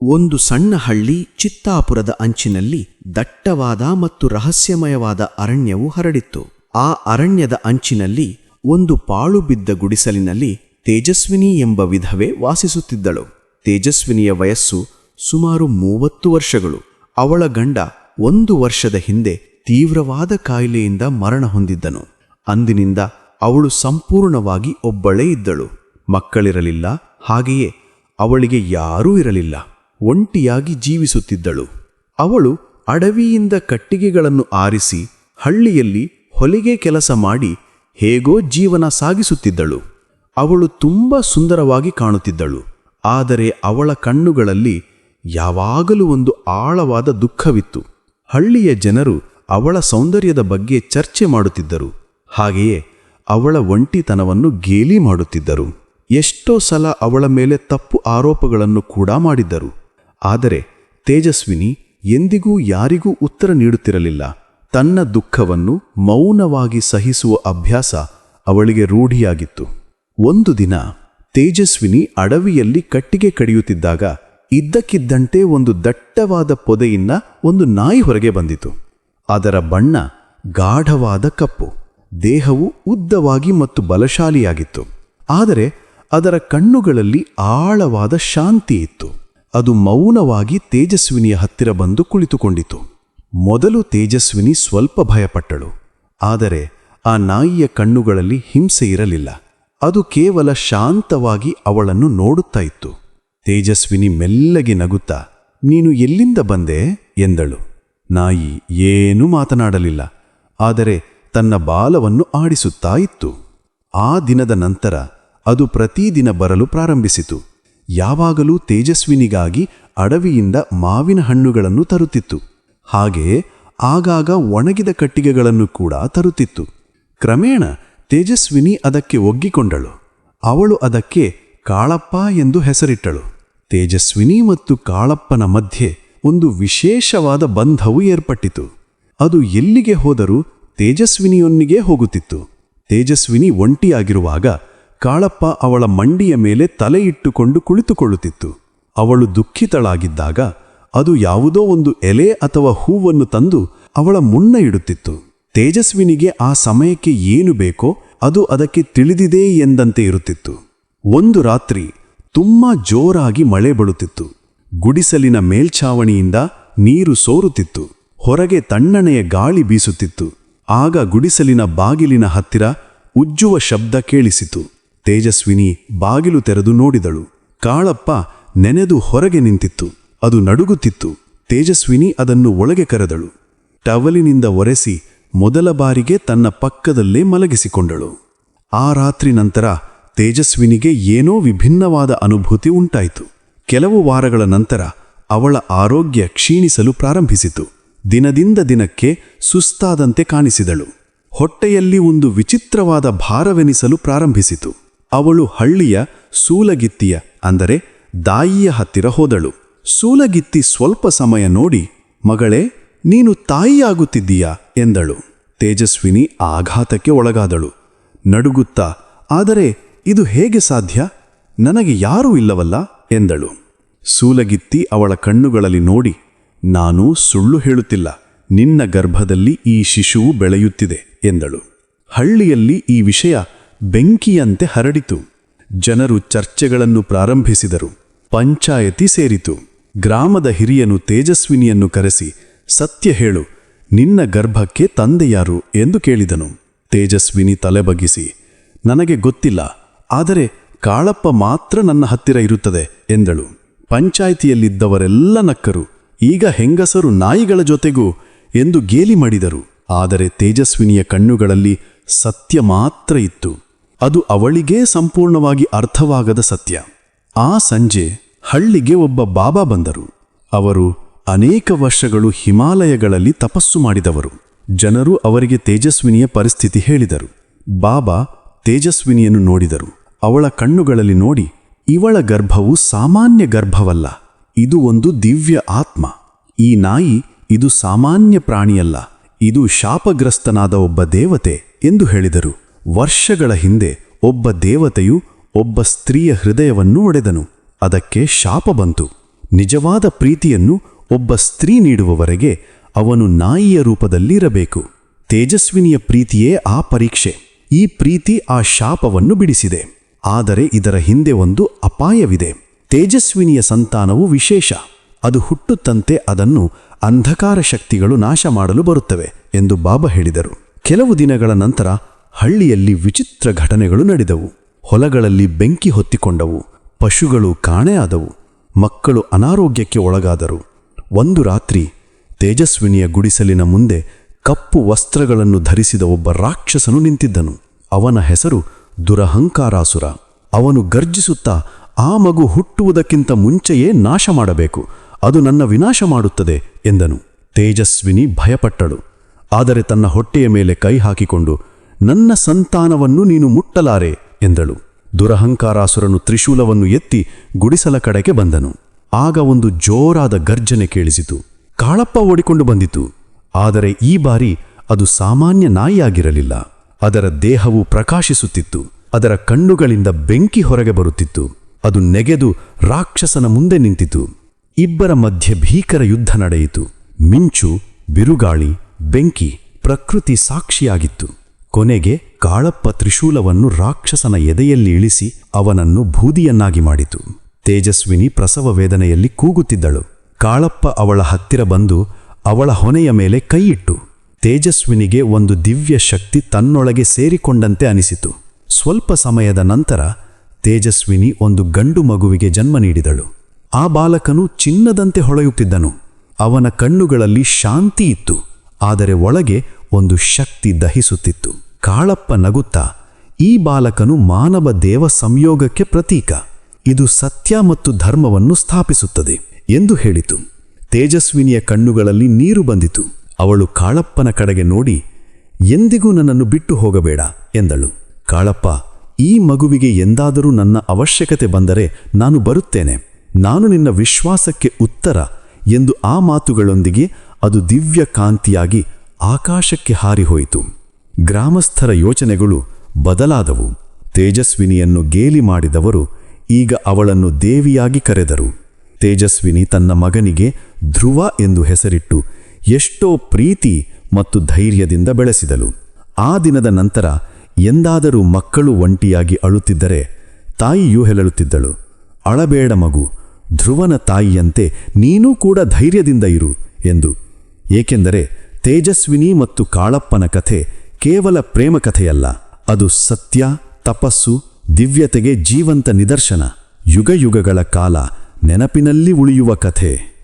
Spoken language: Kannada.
ಒಂದು ಸಣ್ಣ ಹಳ್ಳಿ ಚಿತ್ತಾಪುರದ ಅಂಚಿನಲ್ಲಿ ದಟ್ಟವಾದ ಮತ್ತು ರಹಸ್ಯಮಯವಾದ ಅರಣ್ಯವು ಹರಡಿತ್ತು. ಆ ಅರಣ್ಯದ ಅಂಚಿನಲ್ಲಿ ಒಂದು ಪಾಳು ಬಿದ್ದ ಗುಡಿಸಲಿನಲ್ಲಿ ತೇಜಸ್ವಿನಿ ಎಂಬ ವಿಧವೆ ವಾಸಿಸುತ್ತಿದ್ದಳು. ತೇಜಸ್ವಿನಿಯ ವಯಸ್ಸು ಸುಮಾರು ಮೂವತ್ತು ವರ್ಷಗಳು. ಅವಳ ಗಂಡ ಒಂದು ವರ್ಷದ ಹಿಂದೆ ತೀವ್ರವಾದ ಕಾಯಿಲೆಯಿಂದ ಮರಣ ಹೊಂದಿದ್ದನು. ಅಂದಿನಿಂದ ಅವಳು ಸಂಪೂರ್ಣವಾಗಿ ಒಬ್ಬಳೇ ಇದ್ದಳು. ಮಕ್ಕಳಿರಲಿಲ್ಲ, ಹಾಗೆಯೇ ಅವಳಿಗೆ ಯಾರೂ ಇರಲಿಲ್ಲ. ಒಂಟಿಯಾಗಿ ಜೀವಿಸುತ್ತಿದ್ದಳು. ಅವಳು ಅಡವಿಯಿಂದ ಕಟ್ಟಿಗೆಗಳನ್ನು ಆರಿಸಿ ಹಳ್ಳಿಯಲ್ಲಿ ಹೊಲಿಗೆ ಕೆಲಸ ಮಾಡಿ ಹೇಗೋ ಜೀವನ ಸಾಗಿಸುತ್ತಿದ್ದಳು. ಅವಳು ತುಂಬ ಸುಂದರವಾಗಿ ಕಾಣುತ್ತಿದ್ದಳು. ಆದರೆ ಅವಳ ಕಣ್ಣುಗಳಲ್ಲಿ ಯಾವಾಗಲೂ ಒಂದು ಆಳವಾದ ದುಃಖವಿತ್ತು. ಹಳ್ಳಿಯ ಜನರು ಅವಳ ಸೌಂದರ್ಯದ ಬಗ್ಗೆ ಚರ್ಚೆ ಮಾಡುತ್ತಿದ್ದರು. ಹಾಗೆಯೇ ಅವಳ ಒಂಟಿತನವನ್ನು ಗೇಲಿ ಮಾಡುತ್ತಿದ್ದರು. ಎಷ್ಟೋ ಸಲ ಅವಳ ಮೇಲೆ ತಪ್ಪು ಆರೋಪಗಳನ್ನು ಕೂಡ ಮಾಡಿದ್ದರು. ಆದರೆ ತೇಜಸ್ವಿನಿ ಎಂದಿಗೂ ಯಾರಿಗೂ ಉತ್ತರ ನೀಡುತ್ತಿರಲಿಲ್ಲ. ತನ್ನ ದುಃಖವನ್ನು ಮೌನವಾಗಿ ಸಹಿಸುವ ಅಭ್ಯಾಸ ಅವಳಿಗೆ ರೂಢಿಯಾಗಿತ್ತು. ಒಂದು ದಿನ ತೇಜಸ್ವಿನಿ ಅಡವಿಯಲ್ಲಿ ಕಟ್ಟಿಗೆ ಕಡಿಯುತ್ತಿದ್ದಾಗ ಇದ್ದಕ್ಕಿದ್ದಂತೆ ಒಂದು ದಟ್ಟವಾದ ಪೊದೆಯಿಂದ ಒಂದು ನಾಯಿ ಹೊರಗೆ ಬಂದಿತು. ಅದರ ಬಣ್ಣ ಗಾಢವಾದ ಕಪ್ಪು, ದೇಹವು ಉದ್ದವಾಗಿ ಮತ್ತು ಬಲಶಾಲಿಯಾಗಿತ್ತು. ಆದರೆ ಅದರ ಕಣ್ಣುಗಳಲ್ಲಿ ಆಳವಾದ ಶಾಂತಿ ಇತ್ತು. ಅದು ಮೌನವಾಗಿ ತೇಜಸ್ವಿನಿಯ ಹತ್ತಿರ ಬಂದು ಕುಳಿತುಕೊಂಡಿತು. ಮೊದಲು ತೇಜಸ್ವಿನಿ ಸ್ವಲ್ಪ ಭಯಪಟ್ಟಳು. ಆದರೆ ಆ ನಾಯಿಯ ಕಣ್ಣುಗಳಲ್ಲಿ ಹಿಂಸೆ ಇರಲಿಲ್ಲ. ಅದು ಕೇವಲ ಶಾಂತವಾಗಿ ಅವಳನ್ನು ನೋಡುತ್ತಾ ಇತ್ತು. ತೇಜಸ್ವಿನಿ ಮೆಲ್ಲಗೆ ನಗುತ್ತಾ, ನೀನು ಎಲ್ಲಿಂದ ಬಂದೆ? ಎಂದಳು. ನಾಯಿ ಏನೂ ಮಾತನಾಡಲಿಲ್ಲ. ಆದರೆ ತನ್ನ ಬಾಲವನ್ನು ಆಡಿಸುತ್ತಾ ಇತ್ತು. ಆ ದಿನದ ನಂತರ ಅದು ಪ್ರತಿದಿನ ಬರಲು ಪ್ರಾರಂಭಿಸಿತು. ಯಾವಾಗಲೂ ತೇಜಸ್ವಿನಿಗಾಗಿ ಅಡವಿಯಿಂದ ಮಾವಿನ ಹಣ್ಣುಗಳನ್ನು ತರುತ್ತಿತ್ತು. ಹಾಗೆಯೇ ಆಗಾಗ ಒಣಗಿದ ಕಟ್ಟಿಗೆಗಳನ್ನು ಕೂಡ ತರುತ್ತಿತ್ತು. ಕ್ರಮೇಣ ತೇಜಸ್ವಿನಿ ಅದಕ್ಕೆ ಒಗ್ಗಿಕೊಂಡಳು. ಅವಳು ಅದಕ್ಕೆ ಕಾಳಪ್ಪ ಎಂದು ಹೆಸರಿಟ್ಟಳು. ತೇಜಸ್ವಿನಿ ಮತ್ತು ಕಾಳಪ್ಪನ ಮಧ್ಯೆ ಒಂದು ವಿಶೇಷವಾದ ಬಂಧವು ಏರ್ಪಟ್ಟಿತು. ಅದು ಎಲ್ಲಿಗೆ ಹೋದರೂ ತೇಜಸ್ವಿನಿಯೊಂದಿಗೆ ಹೋಗುತ್ತಿತ್ತು. ತೇಜಸ್ವಿನಿ ಒಂಟಿಯಾಗಿರುವಾಗ ಕಾಳಪ್ಪ ಅವಳ ಮಂಡಿಯ ಮೇಲೆ ತಲೆ ಇಟ್ಟುಕೊಂಡು ಕುಳಿತುಕೊಳ್ಳುತ್ತಿತ್ತು. ಅವಳು ದುಃಖಿತಳಾಗಿದ್ದಾಗ ಅದು ಯಾವುದೋ ಒಂದು ಎಲೆ ಅಥವಾ ಹೂವನ್ನು ತಂದು ಅವಳ ಮುನ್ನ ಇಡುತ್ತಿತ್ತು. ತೇಜಸ್ವಿನಿಗೆ ಆ ಸಮಯಕ್ಕೆ ಏನು ಬೇಕೋ ಅದು ಅದಕ್ಕೆ ತಿಳಿದಿದೆ ಎಂದಂತೆ ಇರುತ್ತಿತ್ತು. ಒಂದು ರಾತ್ರಿ ತುಂಬಾ ಜೋರಾಗಿ ಮಳೆ ಬಳುತ್ತಿತ್ತು. ಗುಡಿಸಲಿನ ಮೇಲ್ಛಾವಣಿಯಿಂದ ನೀರು ಸೋರುತ್ತಿತ್ತು. ಹೊರಗೆ ತಣ್ಣನೆಯ ಗಾಳಿ ಬೀಸುತ್ತಿತ್ತು. ಆಗ ಗುಡಿಸಲಿನ ಬಾಗಿಲಿನ ಹತ್ತಿರ ಉಜ್ಜುವ ಶಬ್ದ ಕೇಳಿಸಿತು. ತೇಜಸ್ವಿನಿ ಬಾಗಿಲು ತೆರೆದು ನೋಡಿದಳು. ಕಾಳಪ್ಪ ನೆನೆದು ಹೊರಗೆ ನಿಂತಿತ್ತು. ಅದು ನಡುಗುತ್ತಿತ್ತು. ತೇಜಸ್ವಿನಿ ಅದನ್ನು ಒಳಗೆ ಕರೆದಳು. ಟವಲಿನಿಂದ ಒರೆಸಿ ಮೊದಲ ಬಾರಿಗೆ ತನ್ನ ಪಕ್ಕದಲ್ಲೇ ಮಲಗಿಸಿಕೊಂಡಳು. ಆ ರಾತ್ರಿ ನಂತರ ತೇಜಸ್ವಿನಿಗೆ ಏನೋ ವಿಭಿನ್ನವಾದ ಅನುಭೂತಿ ಉಂಟಾಯಿತು. ಕೆಲವು ವಾರಗಳ ನಂತರ ಅವಳ ಆರೋಗ್ಯ ಕ್ಷೀಣಿಸಲು ಪ್ರಾರಂಭಿಸಿತು. ದಿನದಿಂದ ದಿನಕ್ಕೆ ಸುಸ್ತಾದಂತೆ ಕಾಣಿಸಿದಳು. ಹೊಟ್ಟೆಯಲ್ಲಿ ಒಂದು ವಿಚಿತ್ರವಾದ ಭಾರವೆನಿಸಲು ಪ್ರಾರಂಭಿಸಿತು. ಅವಳು ಹಳ್ಳಿಯ ಸೂಲಗಿತ್ತಿಯ, ಅಂದರೆ ದಾಯಿಯ ಹತ್ತಿರ ಹೋದಳು. ಸೂಲಗಿತ್ತಿ ಸ್ವಲ್ಪ ಸಮಯ ನೋಡಿ, ಮಗಳೇ, ನೀನು ತಾಯಿಯಾಗುತ್ತಿದ್ದೀಯಾ? ಎಂದಳು. ತೇಜಸ್ವಿನಿ ಆಘಾತಕ್ಕೆ ಒಳಗಾದಳು. ನಡುಗುತ್ತಾ, ಆದರೆ ಇದು ಹೇಗೆ ಸಾಧ್ಯ? ನನಗೆ ಯಾರೂ ಇಲ್ಲವಲ್ಲ? ಎಂದಳು. ಸೂಲಗಿತ್ತಿ ಅವಳ ಕಣ್ಣುಗಳಲ್ಲಿ ನೋಡಿ, ನಾನು ಸುಳ್ಳು ಹೇಳುತ್ತಿಲ್ಲ, ನಿನ್ನ ಗರ್ಭದಲ್ಲಿ ಈ ಶಿಶುವು ಬೆಳೆಯುತ್ತಿದೆ, ಎಂದಳು. ಹಳ್ಳಿಯಲ್ಲಿ ಈ ವಿಷಯ ಬೆಂಕಿಯಂತೆ ಹರಡಿತು. ಜನರು ಚರ್ಚೆಗಳನ್ನು ಪ್ರಾರಂಭಿಸಿದರು. ಪಂಚಾಯತಿ ಸೇರಿತು. ಗ್ರಾಮದ ಹಿರಿಯನು ತೇಜಸ್ವಿನಿಯನ್ನು ಕರೆಸಿ, ಸತ್ಯ ಹೇಳು, ನಿನ್ನ ಗರ್ಭಕ್ಕೆ ತಂದೆಯಾರು? ಎಂದು ಕೇಳಿದನು. ತೇಜಸ್ವಿನಿ ತಲೆಬಗಿಸಿ, ನನಗೆ ಗೊತ್ತಿಲ್ಲ, ಆದರೆ ಕಾಳಪ್ಪ ಮಾತ್ರ ನನ್ನ ಹತ್ತಿರ ಇರುತ್ತದೆ, ಎಂದಳು. ಪಂಚಾಯಿತಿಯಲ್ಲಿದ್ದವರೆಲ್ಲ ನಕ್ಕರು, ಈಗ ಹೆಂಗಸರು ನಾಯಿಗಳ ಜೊತೆಗೂ? ಎಂದು ಗೇಲಿ ಮಾಡಿದರು. ಆದರೆ ತೇಜಸ್ವಿನಿಯ ಕಣ್ಣುಗಳಲ್ಲಿ ಸತ್ಯ ಮಾತ್ರ ಇತ್ತು. ಅದು ಅವಳಿಗೇ ಸಂಪೂರ್ಣವಾಗಿ ಅರ್ಥವಾಗದ ಸತ್ಯ. ಆ ಸಂಜೆ ಹಳ್ಳಿಗೆ ಒಬ್ಬ ಬಾಬಾ ಬಂದರು. ಅವರು ಅನೇಕ ವರ್ಷಗಳು ಹಿಮಾಲಯಗಳಲ್ಲಿ ತಪಸ್ಸು ಮಾಡಿದವರು. ಜನರು ಅವರಿಗೆ ತೇಜಸ್ವಿನಿಯ ಪರಿಸ್ಥಿತಿ ಹೇಳಿದರು. ಬಾಬಾ ತೇಜಸ್ವಿನಿಯನ್ನು ನೋಡಿದರು. ಅವಳ ಕಣ್ಣುಗಳಲ್ಲಿ ನೋಡಿ, ಇವಳ ಗರ್ಭವು ಸಾಮಾನ್ಯ ಗರ್ಭವಲ್ಲ. ಇದು ಒಂದು ದಿವ್ಯ ಆತ್ಮ. ಈ ನಾಯಿ ಇದು ಸಾಮಾನ್ಯ ಪ್ರಾಣಿಯಲ್ಲ. ಇದು ಶಾಪಗ್ರಸ್ತನಾದ ಒಬ್ಬ ದೇವತೆ ಎಂದು ಹೇಳಿದರು. ವರ್ಷಗಳ ಹಿಂದೆ ಒಬ್ಬ ದೇವತೆಯು ಒಬ್ಬ ಸ್ತ್ರೀಯ ಹೃದಯವನ್ನು ಒಡೆದನು. ಅದಕ್ಕೆ ಶಾಪ ಬಂತು. ನಿಜವಾದ ಪ್ರೀತಿಯನ್ನು ಒಬ್ಬ ಸ್ತ್ರೀ ನೀಡುವವರೆಗೆ ಅವನು ನಾಯಿಯ ರೂಪದಲ್ಲಿರಬೇಕು. ತೇಜಸ್ವಿನಿಯ ಪ್ರೀತಿಯೇ ಆ ಪರೀಕ್ಷೆ. ಈ ಪ್ರೀತಿ ಆ ಶಾಪವನ್ನು ಬಿಡಿಸಿದೆ. ಆದರೆ ಇದರ ಹಿಂದೆ ಒಂದು ಅಪಾಯವಿದೆ. ತೇಜಸ್ವಿನಿಯ ಸಂತಾನವು ವಿಶೇಷ. ಅದು ಹುಟ್ಟುತ್ತಂತೆ ಅದನ್ನು ಅಂಧಕಾರ ಶಕ್ತಿಗಳು ನಾಶ ಮಾಡಲು ಬರುತ್ತವೆ ಎಂದು ಬಾಬಾ ಹೇಳಿದರು. ಕೆಲವು ದಿನಗಳ ನಂತರ ಹಳ್ಳಿಯಲ್ಲಿ ವಿಚಿತ್ರ ಘಟನೆಗಳು ನಡೆದವು. ಹೊಲಗಳಲ್ಲಿ ಬೆಂಕಿ ಹೊತ್ತಿಕೊಂಡವು. ಪಶುಗಳು ಕಾಣೆಯಾದವು ಮಕ್ಕಳು ಅನಾರೋಗ್ಯಕ್ಕೆ ಒಳಗಾದರು. ಒಂದು ರಾತ್ರಿ ತೇಜಸ್ವಿನಿಯ ಗುಡಿಸಲಿನ ಮುಂದೆ ಕಪ್ಪು ವಸ್ತ್ರಗಳನ್ನು ಧರಿಸಿದ ಒಬ್ಬ ರಾಕ್ಷಸನು ನಿಂತಿದ್ದನು. ಅವನ ಹೆಸರು ದುರಹಂಕಾರಾಸುರ. ಅವನು ಗರ್ಜಿಸುತ್ತಾ, ಆ ಮಗು ಹುಟ್ಟುವುದಕ್ಕಿಂತ ಮುಂಚೆಯೇ ನಾಶ ಮಾಡಬೇಕು. ಅದು ನನ್ನ ವಿನಾಶ ಮಾಡುತ್ತದೆ, ಎಂದನು. ತೇಜಸ್ವಿನಿ ಭಯಪಟ್ಟಳು. ಆದರೆ ತನ್ನ ಹೊಟ್ಟೆಯ ಮೇಲೆ ಕೈ ಹಾಕಿಕೊಂಡು ನನ್ನ ಸಂತಾನವನ್ನು ನೀನು ಮುಟ್ಟಲಾರೆ ಎಂದಳು. ದುರಹಂಕಾರಾಸುರನು ತ್ರಿಶೂಲವನ್ನು ಎತ್ತಿ ಗುಡಿಸಲ ಕಡೆಗೆ ಬಂದನು. ಆಗ ಒಂದು ಜೋರಾದ ಗರ್ಜನೆ ಕೇಳಿಸಿತು. ಕಾಳಪ್ಪ ಓಡಿಕೊಂಡು ಬಂದಿತು. ಆದರೆ ಈ ಬಾರಿ ಅದು ಸಾಮಾನ್ಯ ನಾಯಿಯಾಗಿರಲಿಲ್ಲ. ಅದರ ದೇಹವು ಪ್ರಕಾಶಿಸುತ್ತಿತ್ತು. ಅದರ ಕಣ್ಣುಗಳಿಂದ ಬೆಂಕಿ ಹೊರಗೆ ಬರುತ್ತಿತ್ತು. ಅದು ನೆಗೆದು ರಾಕ್ಷಸನ ಮುಂದೆ ನಿಂತಿತು. ಇಬ್ಬರ ಮಧ್ಯೆ ಭೀಕರ ಯುದ್ಧ ನಡೆಯಿತು. ಮಿಂಚು, ಬಿರುಗಾಳಿ, ಬೆಂಕಿ ಪ್ರಕೃತಿ ಸಾಕ್ಷಿಯಾಗಿತ್ತು. ಕೊನೆಗೆ ಕಾಳಪ್ಪ ತ್ರಿಶೂಲವನ್ನು ರಾಕ್ಷಸನ ಎದೆಯಲ್ಲಿ ಇಳಿಸಿ ಅವನನ್ನು ಬೂದಿಯನ್ನಾಗಿ ಮಾಡಿತು. ತೇಜಸ್ವಿನಿ ಪ್ರಸವ ವೇದನೆಯಲ್ಲಿ ಕೂಗುತ್ತಿದ್ದಳು. ಕಾಳಪ್ಪ ಅವಳ ಹತ್ತಿರ ಬಂದು ಅವಳ ಹೊನೆಯ ಮೇಲೆ ಕೈಯಿಟ್ಟು ತೇಜಸ್ವಿನಿಗೆ ಒಂದು ದಿವ್ಯ ಶಕ್ತಿ ತನ್ನೊಳಗೆ ಸೇರಿಕೊಂಡಂತೆ ಅನಿಸಿತು. ಸ್ವಲ್ಪ ಸಮಯದ ನಂತರ ತೇಜಸ್ವಿನಿ ಒಂದು ಗಂಡು ಮಗುವಿಗೆ ಜನ್ಮ ನೀಡಿದಳು. ಆ ಬಾಲಕನು ಚಿನ್ನದಂತೆ ಹೊಳೆಯುತ್ತಿದ್ದನು. ಅವನ ಕಣ್ಣುಗಳಲ್ಲಿ ಶಾಂತಿ ಇತ್ತು. ಆದರೆ ಒಳಗೆ ಒಂದು ಶಕ್ತಿ ದಹಿಸುತ್ತಿತ್ತು. ಕಾಳಪ್ಪ ನಗುತ್ತಾ, ಈ ಬಾಲಕನು ಮಾನವ ದೇವ ಸಂಯೋಗಕ್ಕೆ ಪ್ರತೀಕ. ಇದು ಸತ್ಯ ಮತ್ತು ಧರ್ಮವನ್ನು ಸ್ಥಾಪಿಸುತ್ತದೆ ಎಂದು ಹೇಳಿತು. ತೇಜಸ್ವಿನಿಯ ಕಣ್ಣುಗಳಲ್ಲಿ ನೀರು ಬಂದಿತು. ಅವಳು ಕಾಳಪ್ಪನ ಕಡೆಗೆ ನೋಡಿ, ಎಂದಿಗೂ ನನ್ನನ್ನು ಬಿಟ್ಟು ಹೋಗಬೇಡ ಎಂದಳು. ಕಾಳಪ್ಪ, ಈ ಮಗುವಿಗೆ ಎಂದಾದರೂ ನನ್ನ ಅವಶ್ಯಕತೆ ಬಂದರೆ ನಾನು ಬರುತ್ತೇನೆ. ನಾನು ನಿನ್ನ ವಿಶ್ವಾಸಕ್ಕೆ ಉತ್ತರ ಎಂದು ಆ ಮಾತುಗಳೊಂದಿಗೆ ಅದು ದಿವ್ಯ ಕಾಂತಿಯಾಗಿ ಆಕಾಶಕ್ಕೆ ಹಾರಿಹೋಯಿತು ಗ್ರಾಮಸ್ಥರ ಯೋಚನೆಗಳು ಬದಲಾದವು. ತೇಜಸ್ವಿನಿಯನ್ನು ಗೇಲಿ ಮಾಡಿದವರು ಈಗ ಅವಳನ್ನು ದೇವಿಯಾಗಿ ಕರೆದರು. ತೇಜಸ್ವಿನಿ ತನ್ನ ಮಗನಿಗೆ ಧ್ರುವ ಎಂದು ಹೆಸರಿಟ್ಟು ಎಷ್ಟೋ ಪ್ರೀತಿ ಮತ್ತು ಧೈರ್ಯದಿಂದ ಬೆಳೆಸಿದಳು. ಆ ದಿನದ ನಂತರ ಎಂದಾದರೂ ಮಕ್ಕಳು ಒಂಟಿಯಾಗಿ ಅಳುತ್ತಿದ್ದರೆ ತಾಯಿಯೂ ಹೆಲಳುತ್ತಿದ್ದಳು ಅಳಬೇಡ ಮಗು, ಧ್ರುವನ ತಾಯಿಯಂತೆ ನೀನೂ ಕೂಡ ಧೈರ್ಯದಿಂದ ಇರು ಎಂದು. ಏಕೆಂದರೆ ತೇಜಸ್ವಿನಿ ಮತ್ತು ಕಾಳಪ್ಪನ ಕಥೆ ಕೇವಲ ಪ್ರೇಮ ಕಥೆಯಲ್ಲ ಅದು ಸತ್ಯ ತಪಸ್ಸು ದಿವ್ಯತೆಗೆ ಜೀವಂತ ನಿದರ್ಶನ. ಯುಗಯುಗಗಳ ಕಾಲ ನೆನಪಿನಲ್ಲಿ ಉಳಿಯುವ ಕಥೆ.